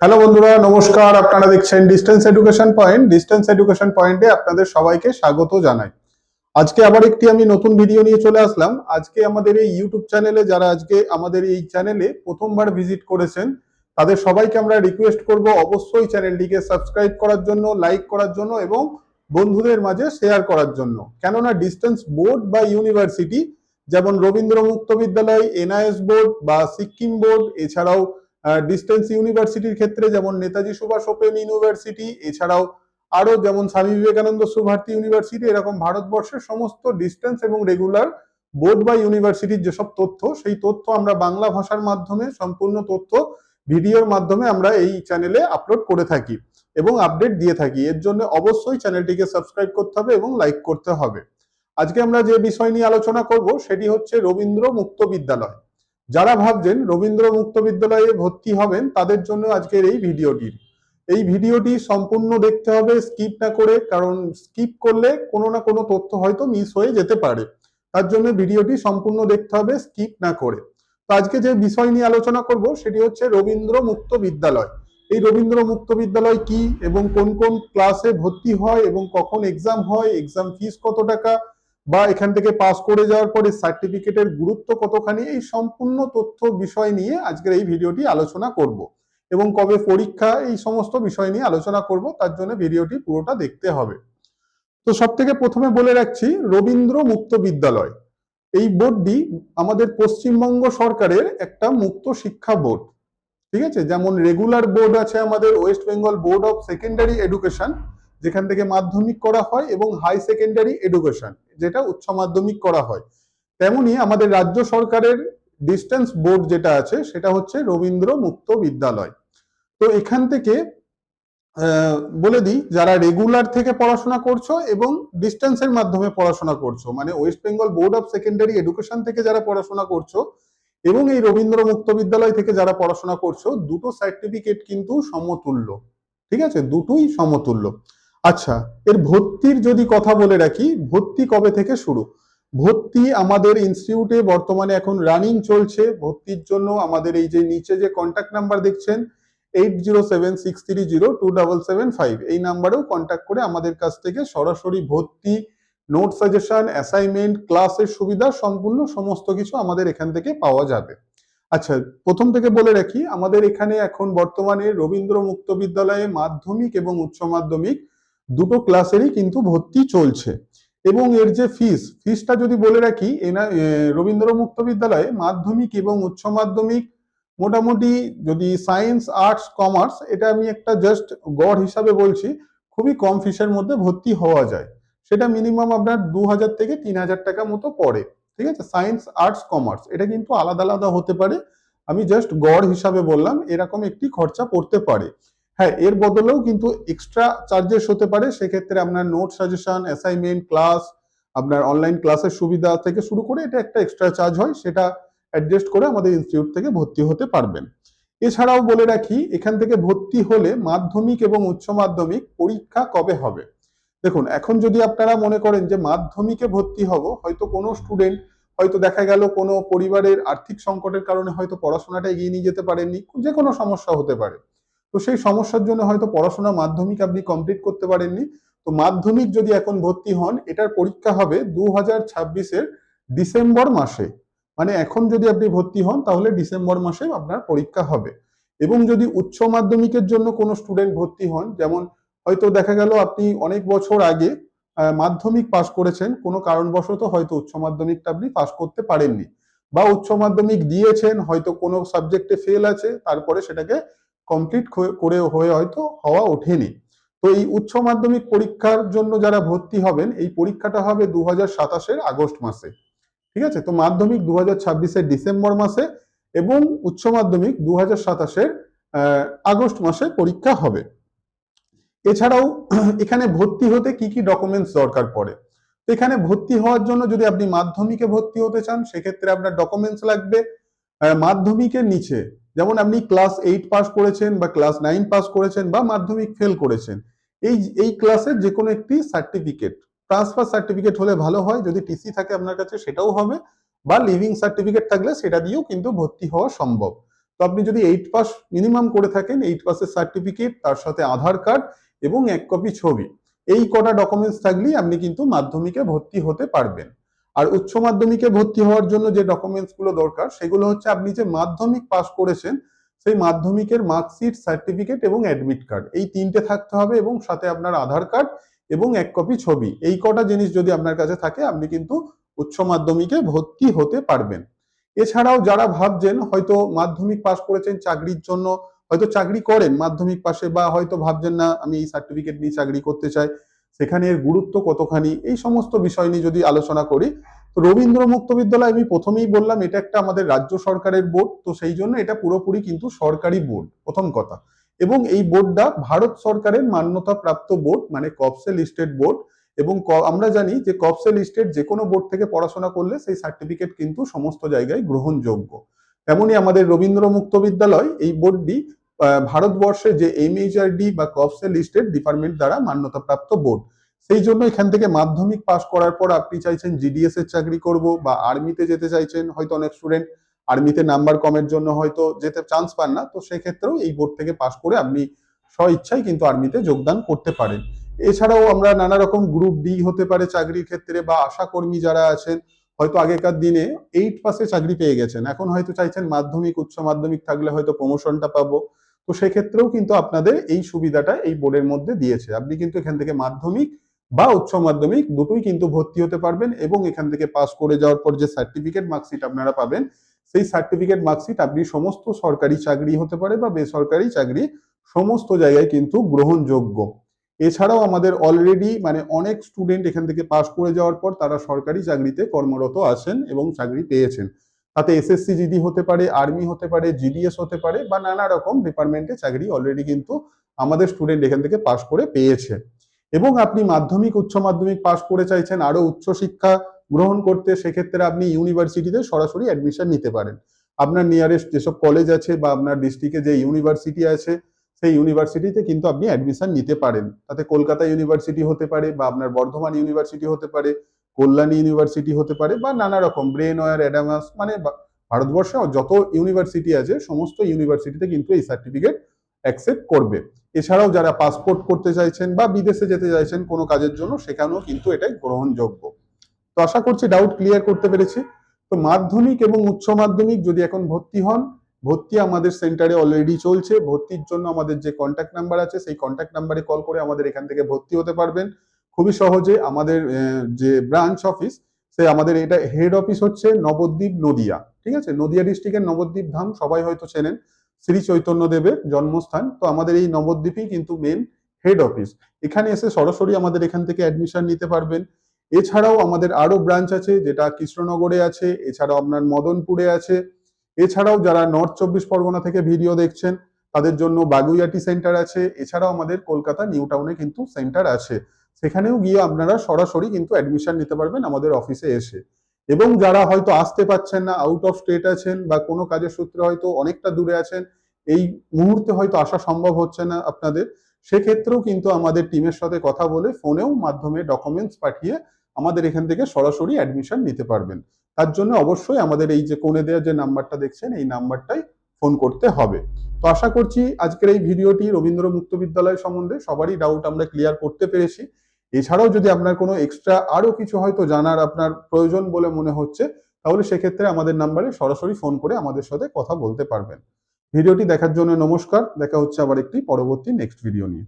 Hello বন্ধুরা, নমস্কার। আপনারা দেখছেন distance education point distance education পয়েন্টে আপনাদের সবাইকে স্বাগত জানাই। আজকে আবার একটি আমি নতুন ভিডিও নিয়ে চলে আসলাম। আজকে আমাদের এই ইউটিউব চ্যানেলে যারা আজকে আমাদের এই চ্যানেলে প্রথমবার ভিজিট করেছেন, তাদের সবাইকে আমরা রিকোয়েস্ট করব অবশ্যই চ্যানেলটিকে সাবস্ক্রাইব করার জন্য লাইক করার জন্য এবং বন্ধুদের মাঝে শেয়ার করার জন্য। কেননা ডিস্টেন্স বোর্ড বা ইউনিভার্সিটি যেমন রবীন্দ্র মুক্ত বিদ্যালয় এনআইএস বোর্ড বা সিকিম বোর্ড এছাড়াও ডিস্টেন্স ইউনিভার্সিটির ক্ষেত্রে যেমন নেতাজি সুভাষ ওপেন ইউনিভার্সিটি এছাড়াও আরও যেমন স্বামী বিবেকানন্দ সুভারতী ইউনিভার্সিটি এরকম ভারতবর্ষের সমস্ত ডিস্টেন্স এবং রেগুলার বোর্ড বা ইউনিভার্সিটির যেসব তথ্য, সেই তথ্য আমরা বাংলা ভাষার মাধ্যমে, সম্পূর্ণ তথ্য ভিডিওর মাধ্যমে আমরা এই চ্যানেলে আপলোড করে থাকি এবং আপডেট দিয়ে থাকি। এর জন্য অবশ্যই চ্যানেলটিকে সাবস্ক্রাইব করতে হবে এবং লাইক করতে হবে। আজকে আমরা যে বিষয় নিয়ে আলোচনা করব, সেটি হচ্ছে রবীন্দ্র মুক্ত বিদ্যালয়। যারা ভাবছেন রবীন্দ্র মুক্ত বিদ্যালয়ে ভর্তি হবেন, তাদের জন্য আজকের এই ভিডিওটি। এই ভিডিওটি সম্পূর্ণ দেখতে হবে স্কিপ না করে, কারণ স্কিপ করলে কোনো না কোনো তথ্য হয়তো মিস হয়ে যেতে পারে। তার জন্য ভিডিওটি সম্পূর্ণ দেখতে হবে স্কিপ না করে। তো আজকে যে বিষয় নিয়ে আলোচনা করব, সেটি হচ্ছে রবীন্দ্র মুক্ত বিদ্যালয়। এই রবীন্দ্র মুক্ত বিদ্যালয় কি এবং কোন কোন ক্লাসে ভর্তি হয় এবং কখন এক্সাম হয় এক্সাম ফিস কত টাকা বা এখান থেকে পাস করে যাওয়ার পরে সার্টিফিকেটের গুরুত্ব কতখানি, এই সম্পূর্ণ তথ্য বিষয় নিয়ে আজকের এই ভিডিওটি আলোচনা করব। এবং কবে পরীক্ষা, এই সমস্ত বিষয় নিয়ে আলোচনা করব, তার জন্য ভিডিওটি পুরোটা দেখতে হবে। তো সব থেকে প্রথমে বলে রাখছি, রবীন্দ্র মুক্ত বিদ্যালয়। এই বোর্ডটি আমাদের পশ্চিমবঙ্গ সরকারের একটা মুক্ত শিক্ষা বোর্ড। ঠিক আছে? যেমন রেগুলার বোর্ড আছে আমাদের West Bengal board of secondary education যেখান থেকে মাধ্যমিক করা হয় এবং হাই সেকেন্ডারি এডুকেশন যেটা উচ্চ মাধ্যমিক করা হয়। তেমনি আমাদের রাজ্য সরকারের ডিস্টেন্স বোর্ড যেটা আছে, সেটা হচ্ছে রবীন্দ্র মুক্ত বিদ্যালয়। তো এখান থেকে বলে দিই, যারা রেগুলার থেকে পড়াশোনা করছ এবং ডিস্টেন্সের মাধ্যমে পড়াশোনা করছ মানে West Bengal board of secondary education থেকে যারা পড়াশোনা করছ এবং এই রবীন্দ্র মুক্ত বিদ্যালয় থেকে যারা পড়াশোনা করছ, দুটো সার্টিফিকেট কিন্তু সমতুল্য। ঠিক আছে? দুটোই সমতুল্য। আচ্ছা এর ভর্তির যদি কথা বলে রাখি, ভর্তি কবে থেকে শুরু? ভর্তি আমাদের ইনস্টিটিউটে বর্তমানে এখন রানিং চলছে। ভর্তির জন্য আমাদের এই যে নিচে যে কন্ট্যাক্ট নাম্বার দেখছেন eight zero seven six three zero two double seven five এই নাম্বারেও কন্ট্যাক্ট করে আমাদের কাছ থেকে সরাসরি ভর্তি নোট সাজেশন অ্যাসাইনমেন্ট ক্লাসের সুবিধা সম্পূর্ণ সমস্ত কিছু আমাদের এখান থেকে পাওয়া যাবে। আচ্ছা প্রথম থেকে বলে রাখি, আমাদের এখানে এখন বর্তমানে রবীন্দ্র মুক্ত বিদ্যালয়ে মাধ্যমিক এবং উচ্চ মাধ্যমিক দুটো ক্লাসেরই কিন্তু ভর্তি চলছে। এবং এর যে ফিস ফিসটা যদি বলে রাখি, এনা রবীন্দ্র মুক্ত বিদ্যালয়ে মাধ্যমিক এবং উচ্চ মাধ্যমিক মোটামুটি যদি সায়েন্স আর্টস কমার্স এটা আমি একটা জাস্ট গড় হিসাবে বলছি, খুবই কম ফিসের মধ্যে ভর্তি হওয়া যায়। সেটা মিনিমাম আপনার দু হাজার থেকে তিন হাজার টাকা মতো পড়ে। ঠিক আছে? সায়েন্স আর্টস কমার্স এটা কিন্তু আলাদা আলাদা হতে পারে। আমি জাস্ট গড় হিসাবে বললাম, এরকম একটি খরচা পড়তে পারে। হ্যাঁ এর বদলেও কিন্তু এক্সট্রা চার্জেস হতে পারে। সেক্ষেত্রে আপনার নোট সাজেশন অ্যাসাইনমেন্ট ক্লাস আপনার অনলাইন ক্লাসের সুবিধা থেকে শুরু করে এটা একটা এক্সট্রা চার্জ হয়, সেটা অ্যাডজাস্ট করে আমাদের ইনস্টিটিউট থেকে ভর্তি হতে পারবেন। এছাড়াও বলে রাখি, এখান থেকে ভর্তি হলে মাধ্যমিক এবং উচ্চ মাধ্যমিক পরীক্ষা কবে হবে? দেখুন, এখন যদি আপনারা মনে করেন যে মাধ্যমিকে ভর্তি হব, হয়তো কোনো স্টুডেন্ট হয়তো দেখা গেল কোনো পরিবারের আর্থিক সংকটের কারণে হয়তো পড়াশোনাটা এগিয়ে নিয়ে যেতে পারেননি, যে কোনো সমস্যা হতে পারে। তো সেই সমস্যার জন্য হয়তো পড়াশোনা মাধ্যমিক আপনি কমপ্লিট করতে পারেননি। তো মাধ্যমিক যদি এখন ভর্তি হন, এটার পরীক্ষা হবে দু হাজার ছাব্বিশের ডিসেম্বর মাসে। মানে এখন যদি আপনি ভর্তি হন, তাহলে ডিসেম্বর মাসে আপনার পরীক্ষা হবে। এবং যদি উচ্চ মাধ্যমিকের জন্য কোনো স্টুডেন্ট ভর্তি হন, যেমন হয়তো দেখা গেল আপনি অনেক বছর আগে মাধ্যমিক পাশ করেছেন, কোনো কারণবশত হয়তো উচ্চ মাধ্যমিকটা আপনি পাশ করতে পারেননি। বা উচ্চ মাধ্যমিক দিয়েছেন, হয়তো কোনো সাবজেক্টে ফেল আছে, তারপরে সেটাকে কমপ্লিট করে হয়ে হয়তো হওয়া ওঠেনি। তো এই উচ্চ মাধ্যমিক পরীক্ষার জন্য যারা ভর্তি হবেন, এই পরীক্ষাটা হবে দু হাজার আগস্ট মাসে। ঠিক আছে? তো মাধ্যমিক দু হাজার ডিসেম্বর মাসে এবং উচ্চ মাধ্যমিক দু হাজার আগস্ট মাসে পরীক্ষা হবে। এছাড়াও এখানে ভর্তি হতে কি কি ডকুমেন্টস দরকার পড়ে? তো এখানে ভর্তি হওয়ার জন্য যদি আপনি মাধ্যমিকে ভর্তি হতে চান, সেক্ষেত্রে আপনার ডকুমেন্টস লাগবে মাধ্যমিকের নিচে যেমন আপনি ক্লাস এইট পাস করেছেন বা ক্লাস নাইন পাস করেছেন বা মাধ্যমিক ফেল করেছেন, এই এই ক্লাসের যে কোনো একটি সার্টিফিকেট ট্রান্সফার সার্টিফিকেট হলে ভালো হয়, যদি টিসি থাকে আপনার কাছে সেটাও হবে, বা লিভিং সার্টিফিকেট থাকলে সেটা দিয়েও কিন্তু ভর্তি হওয়া সম্ভব। তো আপনি যদি এইট পাস মিনিমাম করে থাকেন এইট পাসের সার্টিফিকেট তার সাথে আধার কার্ড এবং এক কপি ছবি, এই কটা ডকুমেন্টস থাকলেই আপনি কিন্তু মাধ্যমিকে ভর্তি হতে পারবেন। আর উচ্চ মাধ্যমিকে ভর্তি হওয়ার জন্য যে ডকুমেন্টসগুলো দরকার, সেগুলো হচ্ছে আপনি যে মাধ্যমিক পাস করেছেন, সেই মাধ্যমিকের মার্কশিট সার্টিফিকেট এবং অ্যাডমিট কার্ড এই তিনটে থাকতে হবে এবং সাথে আপনার আধার কার্ড এবং এক কপি ছবি। এই কটা জিনিস যদি আপনার কাছে থাকে, আপনি কিন্তু উচ্চ মাধ্যমিকে ভর্তি হতে পারবেন। এছাড়াও যারা ভাবছেন হয়তো মাধ্যমিক পাস করেছেন চাকরির জন্য, হয়তো চাকরি করেন মাধ্যমিক পাশে বা হয়তো ভাবছেন না, আমি এই সার্টিফিকেট নিয়ে চাকরি করতে চাই। সেখানে এর গুরুত্ব কতখানি? এই সমস্ত বিষয় নিয়ে যদি আলোচনা করি, তো রবীন্দ্র মুক্ত বিদ্যালয় আমি প্রথমেই বললাম, এটা একটা আমাদের রাজ্য সরকারের বোর্ড, তো সেই জন্য এটা পুরোপুরি কিন্তু সরকারি বোর্ড, প্রথম কথা। এবং এই বোর্ডটা ভারত সরকারের মান্যতা প্রাপ্ত বোর্ড মানে কপসে লিস্টেড বোর্ড, এবং আমরা জানি যে কপসে লিস্টেড যে কোনো বোর্ড থেকে পড়াশোনা করলে সেই সার্টিফিকেট কিন্তু সমস্ত জায়গায় গ্রহণযোগ্য। তেমনই আমাদের রবীন্দ্র মুক্ত বিদ্যালয়, এই বোর্ডটি ভারতবর্ষে যে এমএইচআরডি বা কপসে লিস্টেড ডিপার্টমেন্ট দ্বারা মান্যতাপ্রাপ্ত বোর্ড, সেই জন্য এখান থেকে মাধ্যমিক পাস করার পর আপনি চাইছেন জিডিএস এর চাকরি করব বা আর্মিতে যেতে চাইছেন, হয়তো অনেক স্টুডেন্ট আর্মিতে নাম্বার কমের জন্য হয়তো যেতে চান্স পান না, তো সেক্ষেত্রেও এই বোর্ড থেকে পাস করে আপনি স্ব ইচ্ছায় কিন্তু আর্মিতে যোগদান করতে পারেন। এছাড়াও আমরা নানা রকম গ্রুপ ডি হতে পারে চাকরির ক্ষেত্রে বা আশাকর্মী যারা আছেন, হয়তো আগেকার দিনে এইট পাসে চাকরি পেয়ে গেছেন, এখন হয়তো চাইছেন মাধ্যমিক, উচ্চ মাধ্যমিক থাকলে হয়তো প্রমোশনটা পাবো। তো সেক্ষেত্রেও কিন্তু আপনাদের এই সুবিধাটা এই বোর্ডের মধ্যে দিয়েছে। আপনি কিন্তু এখান থেকে মাধ্যমিক বা উচ্চ মাধ্যমিক দুটোই কিন্তু ভর্তি হতে পারবেন এবং এখান থেকে পাস করে যাওয়ার পর যে সার্টিফিকেট মার্কশিট আপনারা পাবেন, সেই সার্টিফিকেট মার্কশিট আপনি সমস্ত সরকারি চাকরি হতে পারে বা বেসরকারি চাকরি সমস্ত জায়গায় কিন্তু গ্রহণযোগ্য। এছাড়াও আমাদের অলরেডি মানে অনেক স্টুডেন্ট এখান থেকে পাস করে যাওয়ার পর তারা সরকারি চাকরিতে কর্মরত আছেন এবং চাকরি পেয়েছেন। তাতে এসএসসি জিডি হতে পারে আর্মি হতে পারে জিডিএস হতে পারে বা নানা রকম ডিপার্টমেন্টে চাকরি অলরেডি কিন্তু আমাদের স্টুডেন্ট এখান থেকে পাশ করে পেয়েছে। এবং আপনি মাধ্যমিক, উচ্চ মাধ্যমিক পাশ করে চাইছেন আরও উচ্চ শিক্ষা গ্রহণ করতে, সেক্ষেত্রে আপনি ইউনিভার্সিটিতে সরাসরি অ্যাডমিশন নিতে পারেন। আপনার নিয়ারেস্ট যেসব কলেজ আছে বা আপনার ডিস্ট্রিক্টে যে ইউনিভার্সিটি আছে, সেই ইউনিভার্সিটিতে কিন্তু আপনি অ্যাডমিশন নিতে পারেন। তাতে কলকাতা ইউনিভার্সিটি হতে পারে বা আপনার বর্ধমান ইউনিভার্সিটি হতে পারে। কল্যাণী ইউনিভার্সিটি হতে পারে বা নানা রকম, ব্রেন ওয়ার অ্যাডামাস মানে ভারতবর্ষে যত ইউনিভার্সিটি আছে, সমস্ত ইউনিভার্সিটিতে কিন্তু এই সার্টিফিকেট অ্যাকসেপ্ট করবে। এছাড়াও যারা পাসপোর্ট করতে চাইছেন বা বিদেশে যেতে চাইছেন কোনো কাজের জন্য, সেখানেও কিন্তু এটাই গ্রহণযোগ্য। তো আশা করছি ডাউট ক্লিয়ার করতে পেরেছি। তো মাধ্যমিক এবং উচ্চ মাধ্যমিক যদি এখন ভর্তি হন, ভর্তি আমাদের সেন্টারে অলরেডি চলছে। ভর্তির জন্য আমাদের যে কন্ট্যাক্ট নাম্বার আছে, সেই কন্ট্যাক্ট নাম্বারে কল করে আমাদের এখান থেকে ভর্তি হতে পারবেন। খুবই সহজে আমাদের যে ব্রাঞ্চ অফিস সে আমাদের এটা হেড অফিস হচ্ছে নবদ্বীপ নদিয়া, ঠিক আছে? নদিয়া ডিস্ট্রিক্টের নবদ্বীপ ধাম, সবাই হয়তো চেনেন। শ্রী চৈতন্য দেবের জন্মস্থান। তো আমাদের এই নবদ্বীপই কিন্তু মেন হেড অফিস এখানে এসে সরাসরি আমাদের এখান থেকে অ্যাডমিশন নিতে পারবেন। এছাড়াও আমাদের আরও ব্রাঞ্চ আছে, যেটা কৃষ্ণনগরে আছে, এছাড়াও আপনার মদনপুরে আছে। এছাড়াও যারা নর্থ চব্বিশ পরগনা থেকে ভিডিও দেখছেন, তাদের জন্য বাগুইয়াটি সেন্টার আছে। এছাড়াও আমাদের কলকাতা নিউ টাউনে কিন্তু সেন্টার আছে। সেখানেও গিয়ে আপনারা সরাসরি কিন্তু অ্যাডমিশন নিতে পারবেন আমাদের অফিসে এসে। এবং যারা হয়তো আসতে পাচ্ছেন না আউট অফ স্টেট আছেন বা কোনো কাজের সূত্রে হয়তো অনেকটা দূরে আছেন, এই মুহূর্তে হয়তো আসা সম্ভব হচ্ছে না আপনাদের, সেক্ষেত্রেও কিন্তু আমাদের টিমের সাথে কথা বলে ফোনেও মাধ্যমে ডকুমেন্টস পাঠিয়ে আমাদের এখান থেকে সরাসরি অ্যাডমিশন নিতে পারবেন। তার জন্য অবশ্যই আমাদের এই যে কোণে দেওয়ার যে নাম্বারটা দেখছেন, এই নাম্বারটাই ফোন করতে হবে। তো আশা করছি আজকের এই ভিডিওটি রবীন্দ্র মুক্ত বিদ্যালয় সম্বন্ধে সবারই ডাউট আমরা ক্লিয়ার করতে পেরেছি। এছাড়াও যদি আপনার কোনো এক্সট্রা আরও কিছু হয়তো জানার আপনার প্রয়োজন বলে মনে হচ্ছে, তাহলে সেক্ষেত্রে আমাদের নাম্বারে সরাসরি ফোন করে আমাদের সাথে কথা বলতে পারবেন। ভিডিওটি দেখার জন্য নমস্কার, দেখা হচ্ছে আবার একটি পরবর্তী নেক্সট ভিডিও নিয়ে।